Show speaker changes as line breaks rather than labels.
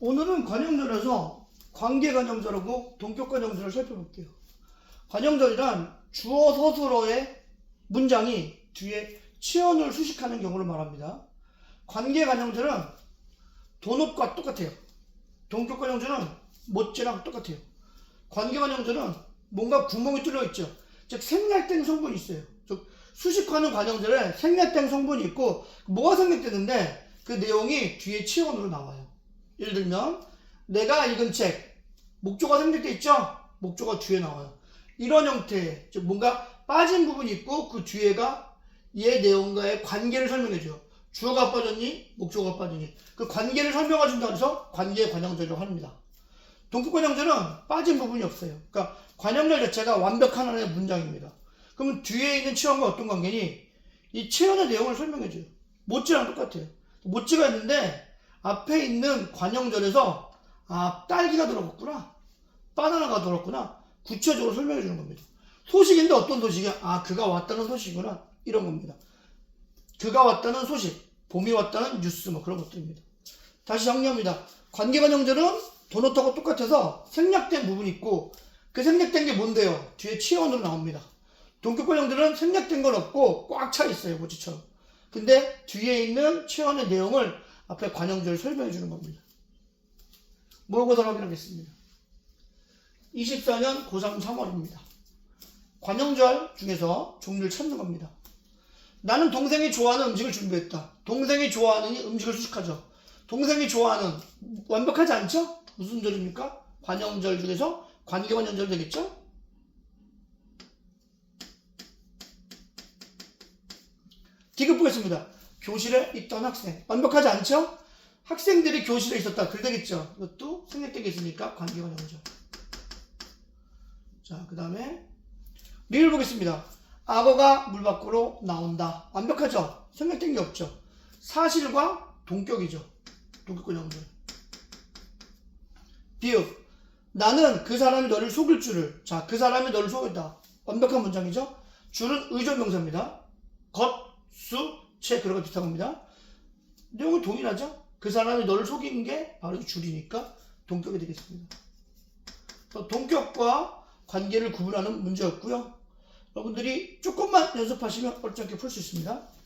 오늘은 관형절에서 관계관형절하고 동격관형절을 살펴볼게요. 관형절이란 주어 서술어의 문장이 뒤에 치언을 수식하는 경우를 말합니다. 관계관형절은 도넛과 똑같아요. 동격관형절은 못지랑 똑같아요. 관계관형절은 뭔가 구멍이 뚫려 있죠. 즉 생략된 성분이 있어요. 즉 수식하는 관형절에 생략된 성분이 있고 뭐가 생략되는데 그 내용이 뒤에 치언으로 나와요. 예를 들면 내가 읽은 책 목조가 생략돼 있죠? 목조가 뒤에 나와요. 이런 형태의 즉 뭔가 빠진 부분이 있고 그 뒤에가 얘 내용과의 관계를 설명해줘요. 주어가 빠졌니? 목조가 빠졌니? 그 관계를 설명해준다 해서 관계 관형절이라고 합니다. 동급 관형절은 빠진 부분이 없어요. 그러니까 관형절 자체가 완벽한 하나의 문장입니다. 그러면 뒤에 있는 치원과 어떤 관계니? 이 치원의 내용을 설명해줘요. 모찌랑 똑같아요. 모찌가 있는데 앞에 있는 관형절에서 아 딸기가 들어갔구나. 바나나가 들어갔구나. 구체적으로 설명해 주는 겁니다. 소식인데 어떤 소식이야? 아 그가 왔다는 소식이구나. 이런 겁니다. 그가 왔다는 소식 봄이 왔다는 뉴스 뭐 그런 것들입니다. 다시 정리합니다. 관계관형절은 도넛하고 똑같아서 생략된 부분이 있고 그 생략된 게 뭔데요? 뒤에 치원으로 나옵니다. 동격관형들은 생략된 건 없고 꽉 차 있어요 모찌처럼. 근데 뒤에 있는 치원의 내용을 앞에 관형절 설명해 주는 겁니다. 모의고사 확인하겠습니다. 24년 고3 3월입니다. 관형절 중에서 종류를 찾는 겁니다. 나는 동생이 좋아하는 음식을 준비했다. 동생이 좋아하는 음식을 수식하죠. 동생이 좋아하는 완벽하지 않죠? 무슨 절입니까? 관형절 중에서 관계관형절 되겠죠? 디귿 보겠습니다. 교실에 있던 학생. 완벽하지 않죠? 학생들이 교실에 있었다. 글 되겠죠? 이것도 생략되게 있으니까 관계가 나오죠. 자, 그 다음에 리를 보겠습니다. 악어가 물 밖으로 나온다. 완벽하죠? 생략된 게 없죠. 사실과 동격이죠. 동격권 형들. 비읍. 나는 그 사람이 너를 속일 줄을. 자, 그 사람이 너를 속였다. 완벽한 문장이죠? 줄은 의존 명사입니다. 것, 수, 채 그런 거 비슷한 겁니다. 내용은 동일하죠? 그 사람이 너를 속인 게 바로 이 줄이니까 동격이 되겠습니다. 동격과 관계를 구분하는 문제였고요. 여러분들이 조금만 연습하시면 어렵지 않게 풀 수 있습니다.